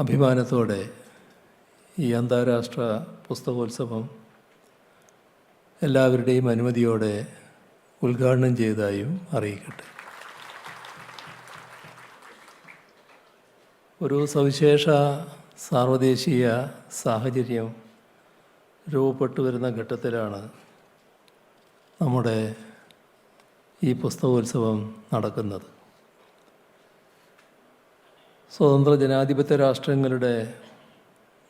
അഭിമാനത്തോടെ ഈ അന്താരാഷ്ട്ര പുസ്തകോത്സവം എല്ലാവരുടെയും അനുമതിയോടെ ഉദ്ഘാടനം ചെയ്തതായും അറിയിക്കട്ടെ. ഒരു സവിശേഷ സാർവദേശീയ സാഹചര്യം രൂപപ്പെട്ടു വരുന്ന ഘട്ടത്തിലാണ് നമ്മുടെ ഈ പുസ്തകോത്സവം നടക്കുന്നത്. സ്വതന്ത്ര ജനാധിപത്യ രാഷ്ട്രങ്ങളുടെ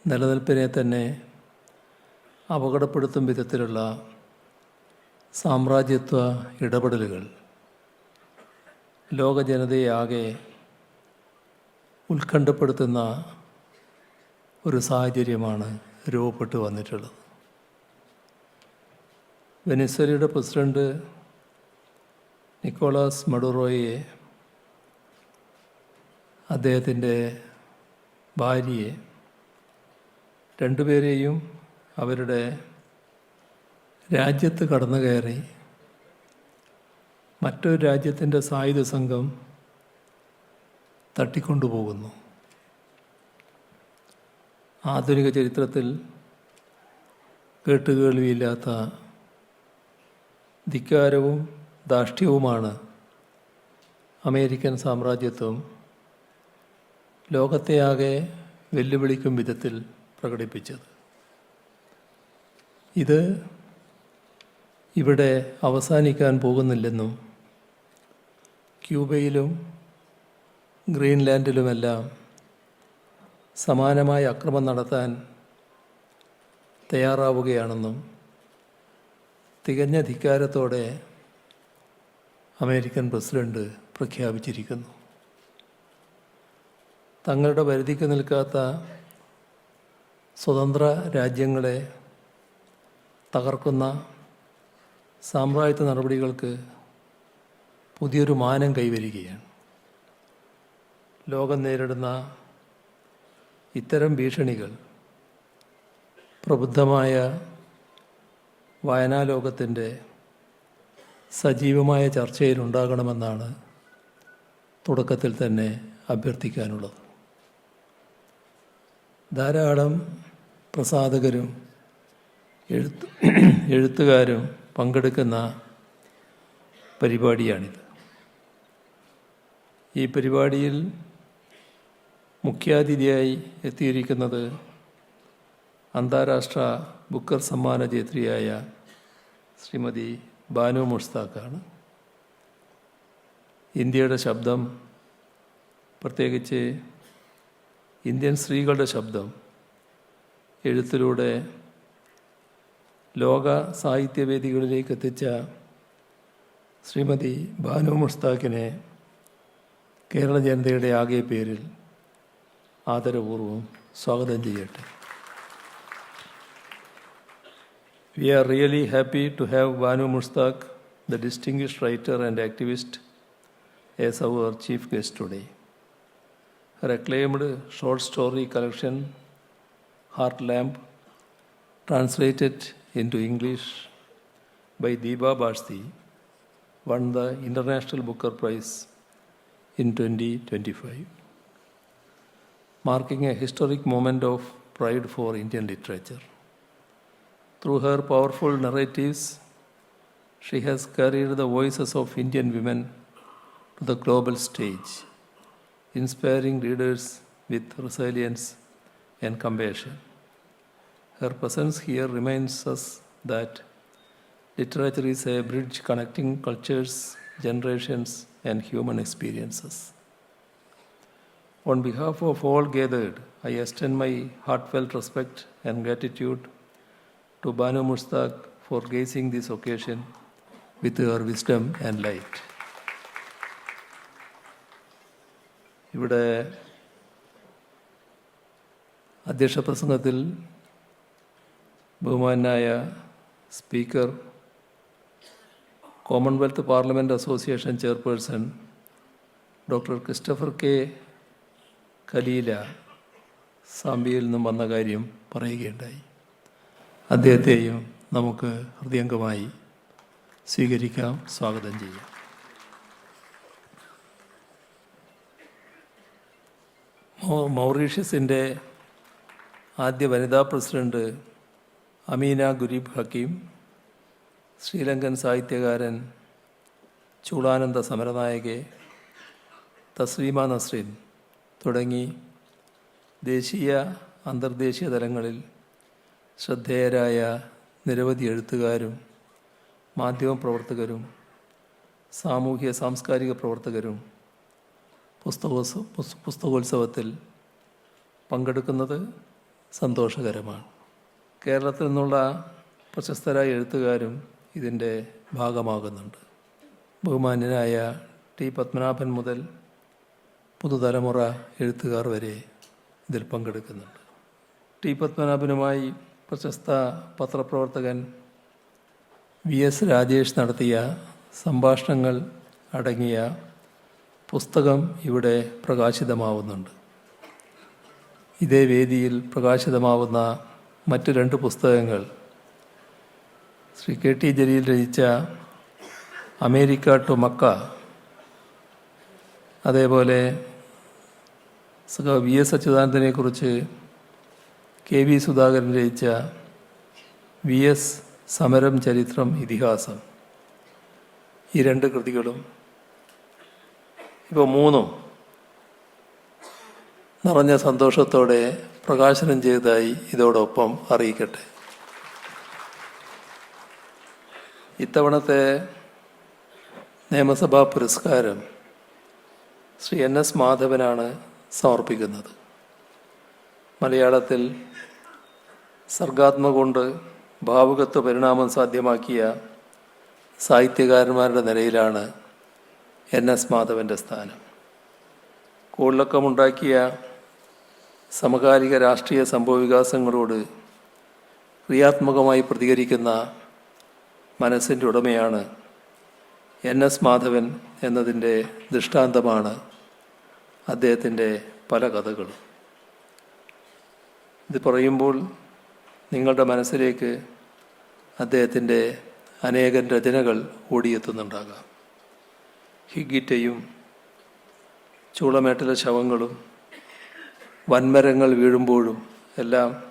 നിലനിൽപ്പിനെ തന്നെ അപകടപ്പെടുത്തും വിധത്തിലുള്ള സാമ്രാജ്യത്വ ഇടപെടലുകൾ ലോക ജനതയെ ആകെ ഉത്കണ്ഠപ്പെടുത്തുന്ന ഒരു സാഹചര്യമാണ് രൂപപ്പെട്ടു വന്നിട്ടുള്ളത്. വെനിസ്വലയുടെ പ്രസിഡന്റ് നിക്കോളാസ് മഡുറോയെ അദ്ദേഹത്തിന്റെ ഭാര്യയെ രണ്ടുപേരെയും അവരുടെ രാജ്യത്ത് കടന്നു കയറി മറ്റൊരു രാജ്യത്തിന്റെ സായുധ സംഘം തട്ടിക്കൊണ്ടുപോകുന്നു. ആധുനിക ചരിത്രത്തിൽ കേട്ടുകേൾവിയില്ലാത്ത ധിക്കാരവും ധാർഷ്ട്യവുമാണ് അമേരിക്കൻ സാമ്രാജ്യത്വം ലോകത്തെയാകെ വെല്ലുവിളിക്കും വിധത്തിൽ പ്രകടിപ്പിച്ചത്. ഇത് ഇവിടെ അവസാനിക്കാൻ പോകുന്നില്ലെന്നും ക്യൂബയിലും ഗ്രീൻലാൻഡിലുമെല്ലാം സമാനമായ അക്രമം നടത്താൻ തയ്യാറാവുകയാണെന്നും തികഞ്ഞ ധിക്കാരത്തോടെ അമേരിക്കൻ പ്രസിഡന്റ് പ്രഖ്യാപിച്ചിരിക്കുന്നു. തങ്ങളുടെ പരിധിക്ക് നിൽക്കാത്ത സ്വതന്ത്ര രാജ്യങ്ങളെ തകർക്കുന്ന സാമ്രാജ്യത്വ നടപടികൾക്ക് പുതിയൊരു മാനം കൈവരികയാണ്. ലോകം നേരിടുന്ന ഇത്തരം ഭീഷണികൾ പ്രബുദ്ധമായ വായനാലോകത്തിന്റെ സജീവമായ ചർച്ചയിലുണ്ടാകണമെന്നാണ് തുടക്കത്തിൽ തന്നെ അഭ്യർത്ഥിക്കാനുള്ളത്. ധാരാളം പ്രസാധകരും എഴുത്ത് എഴുത്തുകാരും പങ്കെടുക്കുന്ന പരിപാടിയാണിത്. ഈ പരിപാടിയിൽ മുഖ്യാതിഥിയായി എത്തിയിരിക്കുന്നത് അന്താരാഷ്ട്ര ബുക്കർ സമ്മാന ജേത്രിയായ ശ്രീമതി ബാനു മുഷ്താഖാണ്. ഇന്ത്യയുടെ ശബ്ദം പ്രത്യേകിച്ച് ഇന്ത്യൻ സ്ത്രീകളുടെ ശബ്ദം എഴുത്തിലൂടെ ലോക സാഹിത്യവേദികളിലേക്ക് എത്തിച്ച ശ്രീമതി ബാനു മുഷ്താഖിനെ കേരള ജനതയുടെ ആകെ പേരിൽ ആദരപൂർവം സ്വാഗതം ചെയ്യട്ടെ We are really happy to have Banu Mushtaq, the distinguished writer and activist, as our chief guest today. Her acclaimed short story collection, Heart Lamp, translated into English by Deepa Bharti, won the International Booker Prize in 2025, marking a historic moment of pride for Indian literature. Through her powerful narratives, she has carried the voices of Indian women to the global stage, inspiring readers with resilience and compassion. Her presence here reminds us that literature is a bridge connecting cultures, generations, and human experiences. On behalf of all gathered, I extend my heartfelt respect and gratitude to Banu Mushtaq for gracing this occasion with her wisdom and light. ഇവിടെ അധ്യക്ഷ പ്രസംഗത്തിൽ ബഹുമാനായ speaker Commonwealth parliament association chairperson doctor Christopher K. Kalila സാമ്പിയിൽ നിന്നും വന്ന കാര്യം പറയുകയുണ്ടായി. അദ്ദേഹത്തെയും നമുക്ക് ഹൃദയംഗമായി സ്വീകരിക്കാം സ്വാഗതം ചെയ്യാം. മൗറീഷ്യസിന്റെ ആദ്യ വനിതാ president Ameenah Gurib Hakim Sri Lankan സാഹിത്യകാരൻ ചൂളാനന്ദ സമരനായകെ തസ്ലീമ നസ്രീൻ തുടങ്ങി ദേശീയ അന്തർദേശീയ തലങ്ങളിൽ ശ്രദ്ധേയരായ നിരവധി എഴുത്തുകാരും മാധ്യമപ്രവർത്തകരും സാമൂഹ്യ സാംസ്കാരിക പ്രവർത്തകരും പുസ്തകോത്സവ പുസ്- പുസ്തകോത്സവത്തിൽ പങ്കെടുക്കുന്നത് സന്തോഷകരമാണ്. കേരളത്തിൽ നിന്നുള്ള പ്രശസ്തരായ എഴുത്തുകാരും ഇതിന്റെ ഭാഗമാകുന്നുണ്ട്. ബഹുമാന്യനായ ടി പത്മനാഭൻ മുതൽ പുതുതലമുറ എഴുത്തുകാർ വരെ ഇതിൽ പങ്കെടുക്കുന്നുണ്ട്. ടി പത്മനാഭനുമായി പ്രശസ്ത പത്രപ്രവർത്തകൻ വി എസ് രാജേഷ് നടത്തിയ സംഭാഷണങ്ങൾ അടങ്ങിയ പുസ്തകം ഇവിടെ പ്രകാശിതമാവുന്നുണ്ട്. ഇതേ വേദിയിൽ പ്രകാശിതമാവുന്ന മറ്റു രണ്ട് പുസ്തകങ്ങൾ ശ്രീ കെ ടി ജലീൽ രചിച്ച അമേരിക്ക ടു മക്ക അതേപോലെ വി എസ് അച്യുതാനന്ദനെക്കുറിച്ച് കെ വി സുധാകരൻ രചിച്ച വി എസ് സമരം ചരിത്രം ഇതിഹാസം. ഈ രണ്ട് കൃതികളും ഇപ്പോൾ മൂന്നും നിറഞ്ഞ സന്തോഷത്തോടെ പ്രകാശനം ചെയ്തതായി ഇതോടൊപ്പം അറിയിക്കട്ടെ. ഇത്തവണത്തെ നിയമസഭാ പുരസ്കാരം ശ്രീ എൻ എസ് മാധവനാണ് സമർപ്പിക്കുന്നത്. മലയാളത്തിൽ സർഗാത്മ കൊണ്ട് ഭാവുകത്വ പരിണാമം സാധ്യമാക്കിയ സാഹിത്യകാരന്മാരുടെ നിലയിലാണ് എൻ എസ് മാധവന്റെ സ്ഥാനം. കൂടുതലക്കമുണ്ടാക്കിയ സമകാലിക രാഷ്ട്രീയ സംഭവവികാസങ്ങളോട് ക്രിയാത്മകമായി പ്രതികരിക്കുന്ന മനസ്സിന്റെ ഉടമയാണ് എൻ എസ് മാധവൻ എന്നതിന്റെ ദൃഷ്ടാന്തമാണ് അദ്ദേഹത്തിന്റെ പല കഥകളും. ഇത് പറയുമ്പോൾ നിങ്ങളുടെ മനസ്സിലേക്ക് അദ്ദേഹത്തിന്റെ അനേകം രചനകൾ ഓടിയെത്തുന്നുണ്ടാകാം. ഹിഗിറ്റയും ചൂളമേട്ടിലെ ശവങ്ങളും വൻമരങ്ങൾ വീഴുമ്പോഴും എല്ലാം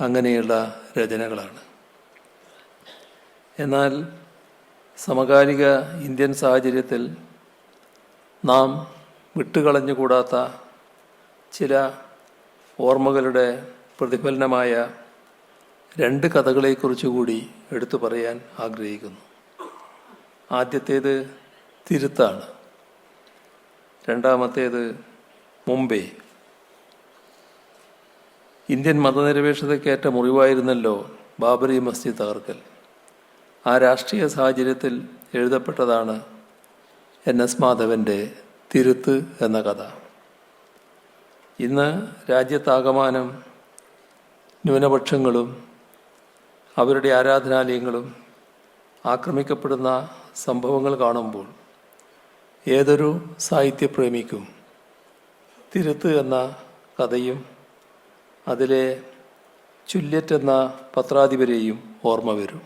അങ്ങനെയുള്ള രചനകളാണ്. എന്നാൽ സമകാലിക ഇന്ത്യൻ സാഹചര്യത്തിൽ നാം വിട്ടുകളഞ്ഞുകൂടാത്ത ചില ഓർമ്മകളുടെ പ്രതിഫലനമായ രണ്ട് കഥകളെക്കുറിച്ചുകൂടി എടുത്തു പറയാൻ ആഗ്രഹിക്കുന്നു. ആദ്യത്തേത് തിരുത്താണ്. രണ്ടാമത്തേത് മുംബൈ. ഇന്ത്യൻ മതനിരപേക്ഷതയ്ക്കേറ്റ മുറിവായിരുന്നല്ലോ ബാബറി മസ്ജിദ് തകർക്കൽ. ആ രാഷ്ട്രീയ സാഹചര്യത്തിൽ എഴുതപ്പെട്ടതാണ് എൻ എസ് മാധവന്റെ തിരുത്ത് എന്ന കഥ. ഇന്ന് രാജ്യത്താകമാനം ന്യൂനപക്ഷങ്ങളും അവരുടെ ആരാധനാലയങ്ങളും ആക്രമിക്കപ്പെടുന്ന സംഭവങ്ങൾ കാണുമ്പോൾ ഏതൊരു സാഹിത്യപ്രേമിക്കും തിരുത്ത് എന്ന കഥയും അതിലെ ചുല്യറ്റ് എന്ന പത്രാധിപരെയും ഓർമ്മ വരും.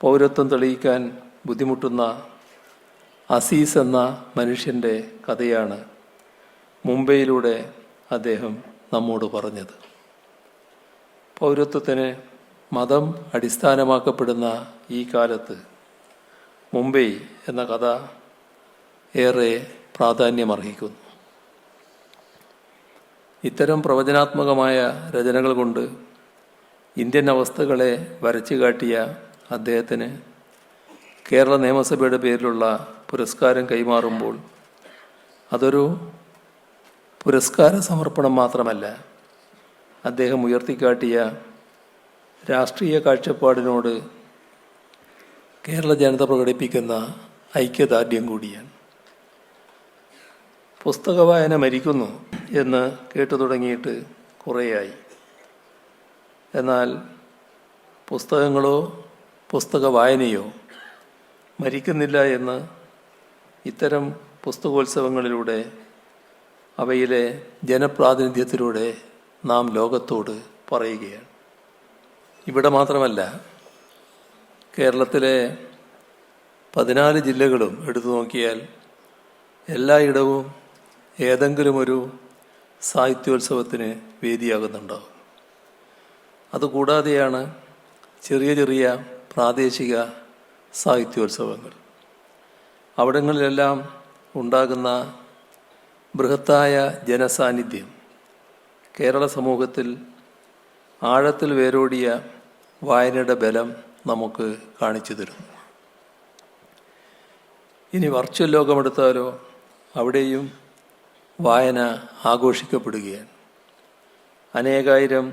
പൗരത്വം തെളിയിക്കാൻ ബുദ്ധിമുട്ടുന്ന അസീസ് എന്ന മനുഷ്യന്റെ കഥയാണ് മുംബൈയിലൂടെ അദ്ദേഹം നമ്മോട് പറഞ്ഞത്. പൗരത്വത്തിന് മതം അടിസ്ഥാനമാക്കപ്പെടുന്ന ഈ കാലത്ത് മുംബൈ എന്ന കഥ ഏറെ പ്രാധാന്യമർഹിക്കുന്നു. ഇത്തരം പ്രവചനാത്മകമായ രചനകൾ കൊണ്ട് ഇന്ത്യൻ അവസ്ഥകളെ വരച്ചു കാട്ടിയ അദ്ദേഹത്തിന് കേരള നിയമസഭയുടെ പേരിലുള്ള പുരസ്കാരം കൈമാറുമ്പോൾ അതൊരു പുരസ്കാര സമർപ്പണം മാത്രമല്ല അദ്ദേഹം ഉയർത്തിക്കാട്ടിയ രാഷ്ട്രീയ കാഴ്ചപ്പാടിനോട് കേരള ജനത പ്രകടിപ്പിക്കുന്ന ഐക്യദാർഢ്യം കൂടിയാണ്. പുസ്തക വായന മരിക്കുന്നു എന്ന് കേട്ടു തുടങ്ങിയിട്ട് കുറേയായി. എന്നാൽ പുസ്തകങ്ങളോ പുസ്തക വായനയോ മരിക്കുന്നില്ല എന്ന് ഇത്തരം പുസ്തകോത്സവങ്ങളിലൂടെ അവയിലെ ജനപ്രാതിനിധ്യത്തിലൂടെ നാം ലോകത്തോട് പറയുകയാണ്. ഇവിടെ മാത്രമല്ല കേരളത്തിലെ പതിനാല് ജില്ലകളും എടുത്തു നോക്കിയാൽ എല്ലായിടവും ഏതെങ്കിലും ഒരു സാഹിത്യോത്സവത്തിന് വേദിയാകുന്നുണ്ടാവും. അതുകൂടാതെയാണ് ചെറിയ ചെറിയ പ്രാദേശിക സാഹിത്യോത്സവങ്ങൾ. അവിടങ്ങളിലെല്ലാം ഉണ്ടാകുന്ന ബൃഹത്തായ ജനസാന്നിധ്യം കേരള സമൂഹത്തിൽ ആഴത്തിൽ വേരോടിയ വായനയുടെ ബലം നമുക്ക് കാണിച്ചു തരുന്നു. ഇനി വർച്വൽ ലോകമെടുത്താലോ അവിടെയും വായന ആഘോഷിക്കപ്പെടുകയാണ്. അനേകായിരം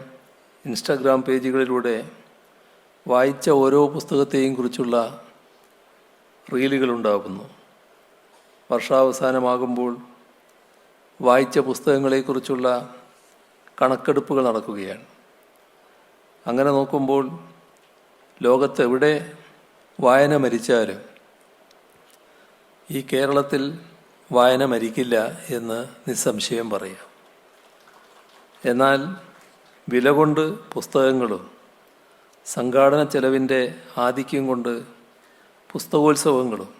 ഇൻസ്റ്റാഗ്രാം പേജുകളിലൂടെ വായിച്ച ഓരോ പുസ്തകത്തെയും കുറിച്ചുള്ള റീലുകളുണ്ടാകുന്നു വർഷാവസാനമാകുമ്പോൾ വായിച്ച പുസ്തകങ്ങളെക്കുറിച്ചുള്ള കണക്കെടുപ്പുകൾ നടക്കുകയാണ്. അങ്ങനെ നോക്കുമ്പോൾ ലോകത്തെവിടെ വായന മരിച്ചാലും ഈ കേരളത്തിൽ വായന മരിക്കില്ല എന്ന് നിസ്സംശയം പറയാം. എന്നാൽ വില കൊണ്ട് പുസ്തകങ്ങളും സംഘാടന ചെലവിന്റെ ആധിക്യം കൊണ്ട് പുസ്തകോത്സവങ്ങളും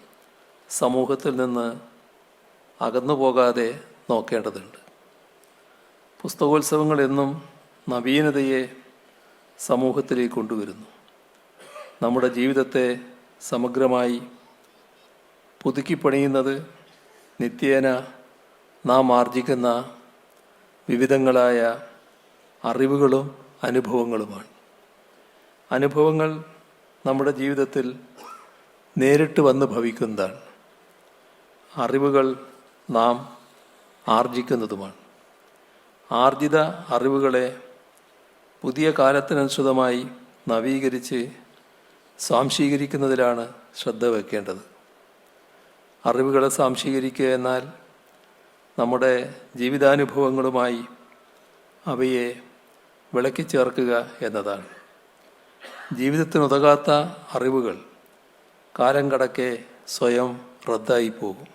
സമൂഹത്തിൽ നിന്ന് അകന്നു പോകാതെ നോക്കേണ്ടതുണ്ട്. പുസ്തകോത്സവങ്ങൾ എന്നും നവീനതയെ സമൂഹത്തിലേക്ക് കൊണ്ടുവരുന്നു. നമ്മുടെ ജീവിതത്തെ സമഗ്രമായി പുതുക്കിപ്പണിയുന്നത് നിത്യേന നാം ആർജിക്കുന്ന വിവിധങ്ങളായ അറിവുകളും അനുഭവങ്ങളുമാണ്. അനുഭവങ്ങൾ നമ്മുടെ ജീവിതത്തിൽ നേരിട്ട് വന്ന് ഭവിക്കുന്നതാണ്. അറിവുകൾ നാം ആർജിക്കുന്നതുമാണ്. ആർജിത അറിവുകളെ പുതിയ കാലത്തിനനുസൃതമായി നവീകരിച്ച് സ്വാംശീകരിക്കുന്നതിലാണ് ശ്രദ്ധ വെക്കേണ്ടത്. അറിവുകളെ സ്വാംശീകരിക്കുക എന്നാൽ നമ്മുടെ ജീവിതാനുഭവങ്ങളുമായി അവയെ വിളക്കി ചേർക്കുക എന്നതാണ്. ജീവിതത്തിനുതകാത്ത അറിവുകൾ കാലം കടക്കെ സ്വയം റദ്ദായി പോകും.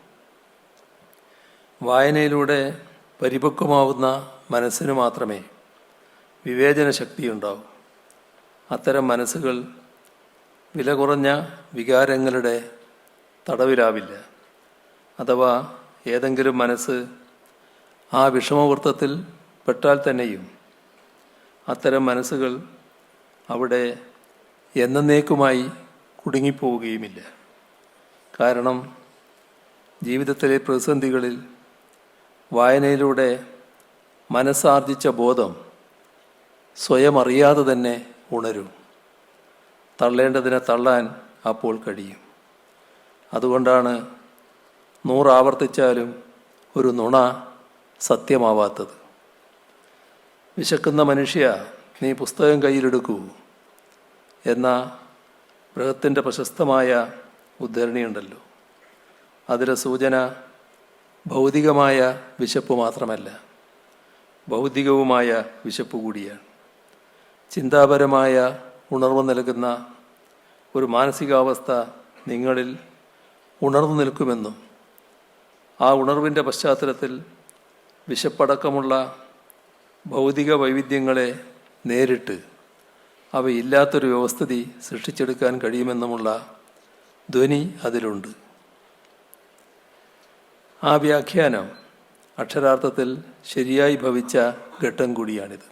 വായനയിലൂടെ പരിപക്വമാവുന്ന മനസ്സിന് മാത്രമേ വിവേചന ശക്തിയുണ്ടാവും അത്തരം മനസ്സുകൾ വില കുറഞ്ഞ വികാരങ്ങളുടെ തടവിലാവില്ല. അഥവാ ഏതെങ്കിലും മനസ്സ് ആ വിഷമവൃത്തത്തിൽ പെട്ടാൽ തന്നെയും അത്തരം മനസ്സുകൾ അവിടെ എന്നേക്കുമായി കുടുങ്ങിപ്പോവുകയുമില്ല. കാരണം ജീവിതത്തിലെ പ്രതിസന്ധികളിൽ വായനയിലൂടെ മനസ്സാർജിച്ച ബോധം സ്വയം അറിയാതെ തന്നെ ഉണരും. തള്ളേണ്ടതിനെ തള്ളാൻ അപ്പോൾ കഴിയും. അതുകൊണ്ടാണ് നൂറാവർത്തിച്ചാലും ഒരു നുണ സത്യമാവാത്തത്. വിശക്കുന്ന മനുഷ്യ നീ പുസ്തകം കയ്യിലെടുക്കൂ എന്ന ബൃഹത്തിന്റെ പ്രശസ്തമായ ഉദ്ധരണിയുണ്ടല്ലോ. അതിലെ സൂചന ഭൗതികമായ വിശപ്പ് മാത്രമല്ല ഭൗതികവുമായ വിശപ്പ് കൂടിയാണ്. ചിന്താപരമായ ഉണർവ് നൽകുന്ന ഒരു മാനസികാവസ്ഥ നിങ്ങളിൽ ഉണർന്നു നിൽക്കുമെന്നും ആ ഉണർവിന്റെ പശ്ചാത്തലത്തിൽ വിശപ്പടക്കമുള്ള ഭൗതിക വൈവിധ്യങ്ങളെ നേരിട്ട് അവയില്ലാത്തൊരു വ്യവസ്ഥിതി സൃഷ്ടിച്ചെടുക്കാൻ കഴിയുമെന്നുമുള്ള ധ്വനി അതിലുണ്ട്. ആ വ്യാഖ്യാനം അക്ഷരാർത്ഥത്തിൽ ശരിയായി ഭവിച്ച ഘട്ടം കൂടിയാണിത്.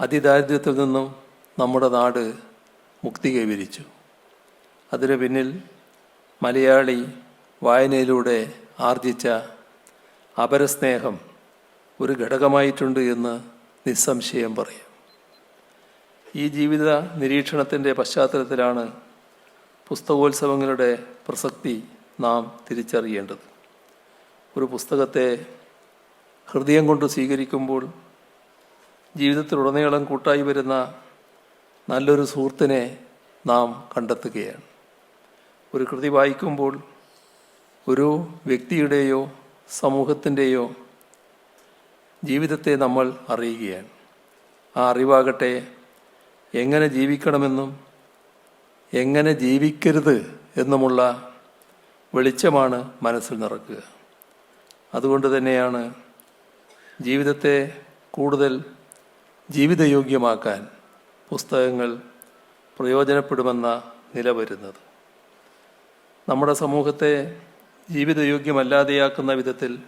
അതിദാരിദ്ര്യത്തിൽ നിന്നും നമ്മുടെ നാട് മുക്തി കൈവരിച്ചു. അതിന് പിന്നിൽ മലയാളി വായനയിലൂടെ ആർജിച്ച അപരസ്നേഹം ഒരു ഘടകമായിട്ടുണ്ട് എന്ന് നിസ്സംശയം പറയാം. ഈ ജീവിത നിരീക്ഷണത്തിന്റെ പശ്ചാത്തലത്തിലാണ് പുസ്തകോത്സവങ്ങളുടെ പ്രസക്തി നാം തിരിച്ചറിയേണ്ടത്. ഒരു പുസ്തകത്തെ ഹൃദയം കൊണ്ട് സ്വീകരിക്കുമ്പോൾ ജീവിതത്തിലുടനീളം കൂട്ടായി വരുന്ന നല്ലൊരു സുഹൃത്തിനെ നാം കണ്ടെത്തുകയാണ്. ഒരു കൃതി വായിക്കുമ്പോൾ ഒരു വ്യക്തിയുടെയോ സമൂഹത്തിന്റെയോ ജീവിതത്തെ നമ്മൾ അറിയുകയാണ്. ആ അറിവാകട്ടെ എങ്ങനെ ജീവിക്കണമെന്നും എങ്ങനെ ജീവിക്കരുത് എന്നുമുള്ള വെളിച്ചമാണ് മനസ്സിൽ നിറക്കുക. അതുകൊണ്ട് തന്നെയാണ് ജീവിതത്തെ കൂടുതൽ ജീവിതയോഗ്യമാക്കാൻ പുസ്തകങ്ങൾ പ്രയോജനപ്പെടുമെന്ന നില വരുന്നത്. നമ്മുടെ സമൂഹത്തെ ജീവിതയോഗ്യമല്ലാതെയാക്കുന്ന വിധത്തിൽ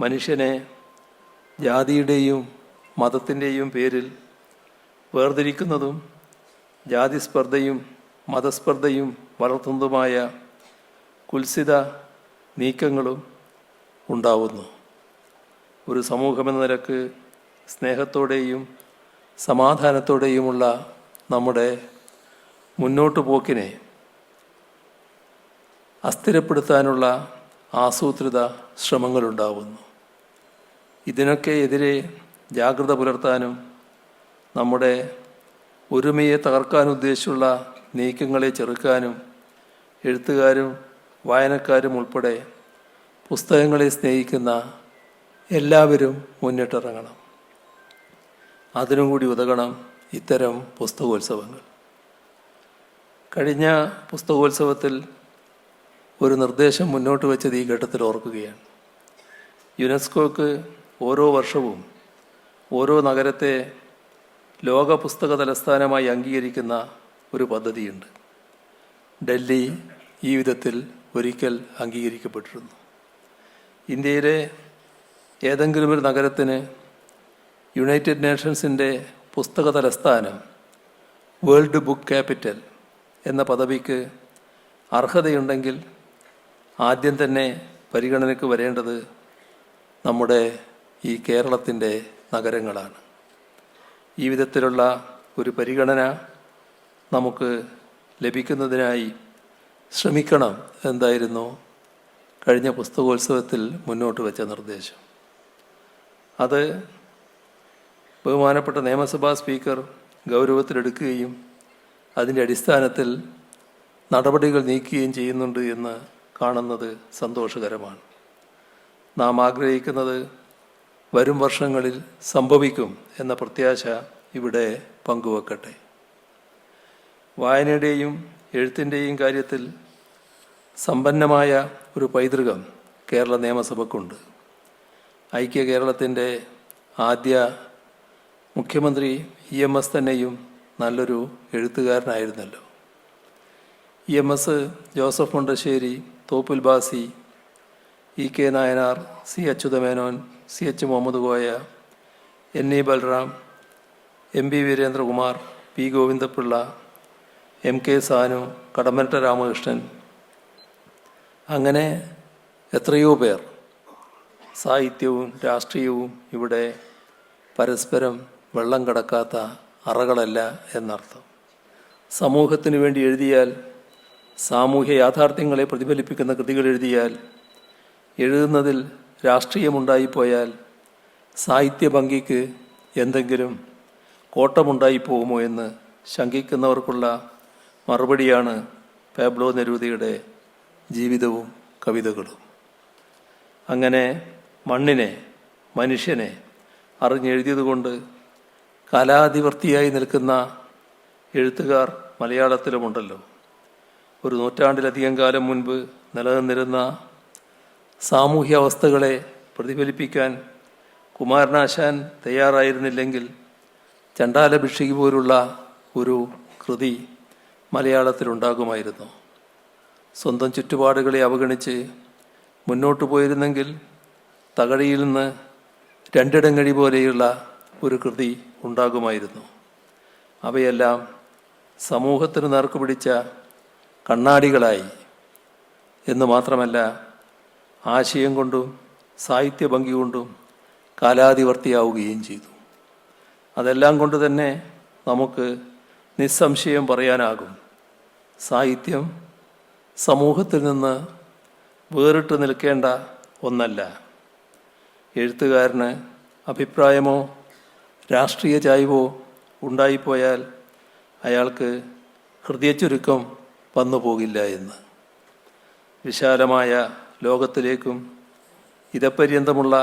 മനുഷ്യനെ ജാതിയുടെയും മതത്തിന്റെയും പേരിൽ വേർതിരിക്കുന്നതും ജാതിസ്പർദ്ധയും മതസ്പർദ്ധയും വളർത്തുന്നതുമായ കുൽസിത നീക്കങ്ങളും ഉണ്ടാവുന്നു. ഒരു സമൂഹമെന്ന നിലയ്ക്ക് സ്നേഹത്തോടെയും സമാധാനത്തോടെയുമുള്ള നമ്മുടെ മുന്നോട്ടു പോക്കിനെ അസ്ഥിരപ്പെടുത്താനുള്ള ആസൂത്രിത ശ്രമങ്ങളുണ്ടാവുന്നു. ഇതിനൊക്കെ എതിരെ ജാഗ്രത പുലർത്താനും നമ്മുടെ ഒരുമയെ തകർക്കാൻ ഉദ്ദേശിച്ചുള്ള നീക്കങ്ങളെ ചെറുക്കാനും എഴുത്തുകാരും വായനക്കാരും ഉൾപ്പെടെ പുസ്തകങ്ങളെ സ്നേഹിക്കുന്ന എല്ലാവരും മുന്നിട്ടിറങ്ങണം. അതിനും കൂടി ഉതകണം ഇത്തരം പുസ്തകോത്സവങ്ങൾ. കഴിഞ്ഞ പുസ്തകോത്സവത്തിൽ ഒരു നിർദ്ദേശം മുന്നോട്ട് വെച്ചത് ഈ ഘട്ടത്തിൽ ഓർക്കുകയാണ്. യുനെസ്കോക്ക് ഓരോ വർഷവും ഓരോ നഗരത്തെ ലോക പുസ്തക തലസ്ഥാനമായി അംഗീകരിക്കുന്ന ഒരു പദ്ധതിയുണ്ട്. ഡൽഹി ഈ വിധത്തിൽ ഒരിക്കൽ അംഗീകരിക്കപ്പെട്ടിരുന്നു. ഇന്ത്യയിലെ ഏതെങ്കിലും ഒരു നഗരത്തിന് യുണൈറ്റഡ് നേഷൻസിന്റെ പുസ്തക തലസ്ഥാനം വേൾഡ് ബുക്ക് ക്യാപിറ്റൽ എന്ന പദവിക്ക് അർഹതയുണ്ടെങ്കിൽ ആദ്യം തന്നെ പരിഗണനയ്ക്ക് വരേണ്ടത് നമ്മുടെ ഈ കേരളത്തിന്റെ നഗരങ്ങളാണ്. ഈ വിധത്തിലുള്ള ഒരു പരിഗണന നമുക്ക് ലഭിക്കുന്നതിനായി ശ്രമിക്കണം എന്തായിരുന്നു കഴിഞ്ഞ പുസ്തകോത്സവത്തിൽ മുന്നോട്ട് വെച്ച നിർദ്ദേശം. അത് ബഹുമാനപ്പെട്ട നിയമസഭാ സ്പീക്കർ ഗൗരവത്തിലെടുക്കുകയും അതിന്റെ അടിസ്ഥാനത്തിൽ നടപടികൾ നീക്കുകയും ചെയ്യുന്നുണ്ട് എന്ന് കാണുന്നത് സന്തോഷകരമാണ്. നാം ആഗ്രഹിക്കുന്നത് വരും വർഷങ്ങളിൽ സംഭവിക്കും എന്ന പ്രത്യാശ ഇവിടെ പങ്കുവെക്കട്ടെ. വായനയുടെയും എഴുത്തിന്റെയും കാര്യത്തിൽ സമ്പന്നമായ ഒരു പൈതൃകം കേരള നിയമസഭയ്ക്കുണ്ട് ഐക്യ കേരളത്തിന്റെ ആദ്യ മുഖ്യമന്ത്രി ഇ എം എസ് തന്നെയും നല്ലൊരു എഴുത്തുകാരനായിരുന്നല്ലോ. E M S Joseph Mundassery Thoppil Bhasi E K Nayanar C Achutha Menon C H Muhammad Koya N E Balram M P Veerendra Kumar P Govinda Pillai M K Sanu Kadammanitta Ramakrishnan. അങ്ങനെ എത്രയോ പേർ സാഹിത്യവും രാഷ്ട്രീയവും ഇവിടെ പരസ്പരം വെള്ളം കടക്കാത്ത അറകളല്ല എന്നർത്ഥം. സമൂഹത്തിന് വേണ്ടി എഴുതിയാൽ സാമൂഹ്യ യാഥാർത്ഥ്യങ്ങളെ പ്രതിഫലിപ്പിക്കുന്ന കൃതികൾ എഴുതിയാൽ എഴുതുന്നതിൽ രാഷ്ട്രീയമുണ്ടായിപ്പോയാൽ സാഹിത്യ ഭംഗിക്ക് എന്തെങ്കിലും കോട്ടമുണ്ടായിപ്പോകുമോ എന്ന് ശങ്കിക്കുന്നവർക്കുള്ള മറുപടിയാണ് പാബ്ലോ നെരൂതിയുടെ ജീവിതവും കവിതകളും. അങ്ങനെ മണ്ണിനെ മനുഷ്യനെ അറിഞ്ഞെഴുതിയതുകൊണ്ട് കലാധിവർത്തിയായി നിൽക്കുന്ന എഴുത്തുകാർ മലയാളത്തിലുമുണ്ടല്ലോ. ഒരു നൂറ്റാണ്ടിലധികം കാലം മുൻപ് നിലനിന്നിരുന്ന സാമൂഹ്യ അവസ്ഥകളെ പ്രതിഫലിപ്പിക്കാൻ കുമാരനാശാൻ തയ്യാറായിരുന്നില്ലെങ്കിൽ ചണ്ടാല ഭിക്ഷയ്ക്ക് പോലുള്ള ഒരു കൃതി മലയാളത്തിലുണ്ടാകുമായിരുന്നു. സ്വന്തം ചുറ്റുപാടുകളെ അവഗണിച്ച് മുന്നോട്ട് പോയിരുന്നെങ്കിൽ തകഴിയിൽ നിന്ന് രണ്ടിടങ്ങഴി പോലെയുള്ള ഒരു കൃതി ഉണ്ടാകുമായിരുന്നു. അവയെല്ലാം സമൂഹത്തിന് നേർക്ക് പിടിച്ച കണ്ണാടികളായി. എന്ന് മാത്രമല്ല ആശയം കൊണ്ടും സാഹിത്യ ഭംഗി കൊണ്ടും കാലാതിവർത്തിയാവുകയും ചെയ്തു. അതെല്ലാം കൊണ്ട് തന്നെ നമുക്ക് നിസ്സംശയം പറയാനാകും. സാഹിത്യം സമൂഹത്തിൽ നിന്ന് വേറിട്ട് നിൽക്കേണ്ട ഒന്നല്ല. എഴുത്തുകാരന് അഭിപ്രായമോ രാഷ്ട്രീയ ചായ്വോ ഉണ്ടായിപ്പോയാൽ അയാൾക്ക് ഹൃദയച്ചുരുക്കം വന്നു പോകില്ല എന്ന്. വിശാലമായ ലോകത്തിലേക്കും ഇതപര്യന്തമുള്ള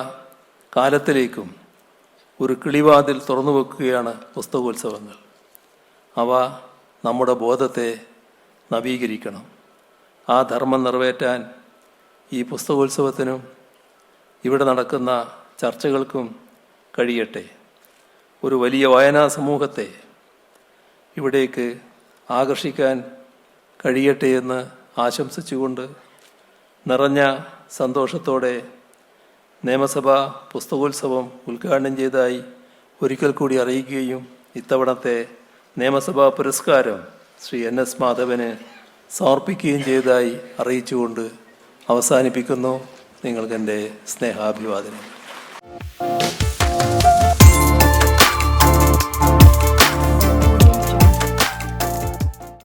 കാലത്തിലേക്കും ഒരു കിളിവാതിൽ തുറന്നു വെക്കുകയാണ് പുസ്തകോത്സവങ്ങൾ. അവ നമ്മുടെ ബോധത്തെ നവീകരിക്കണം. ആ ധർമ്മം നിറവേറ്റാൻ ഈ പുസ്തകോത്സവത്തിനും ഇവിടെ നടക്കുന്ന ചർച്ചകൾക്കും കഴിയട്ടെ. ഒരു വലിയ വായനാ സമൂഹത്തെ ഇവിടേക്ക് ആകർഷിക്കാൻ കഴിയട്ടെ എന്ന് ആശംസിച്ചുകൊണ്ട് നിറഞ്ഞ സന്തോഷത്തോടെ നിയമസഭാ പുസ്തകോത്സവം ഉദ്ഘാടനം ചെയ്തതായി ഒരിക്കൽ കൂടി അറിയിക്കുകയും ഇത്തവണത്തെ നിയമസഭാ പുരസ്കാരം ശ്രീ എൻ എസ് മാധവന് സമർപ്പിക്കുകയും ചെയ്തതായി അറിയിച്ചുകൊണ്ട് അവസാനിപ്പിക്കുന്നു. നിങ്ങൾക്കെന്റെ സ്നേഹാഭിവാദനം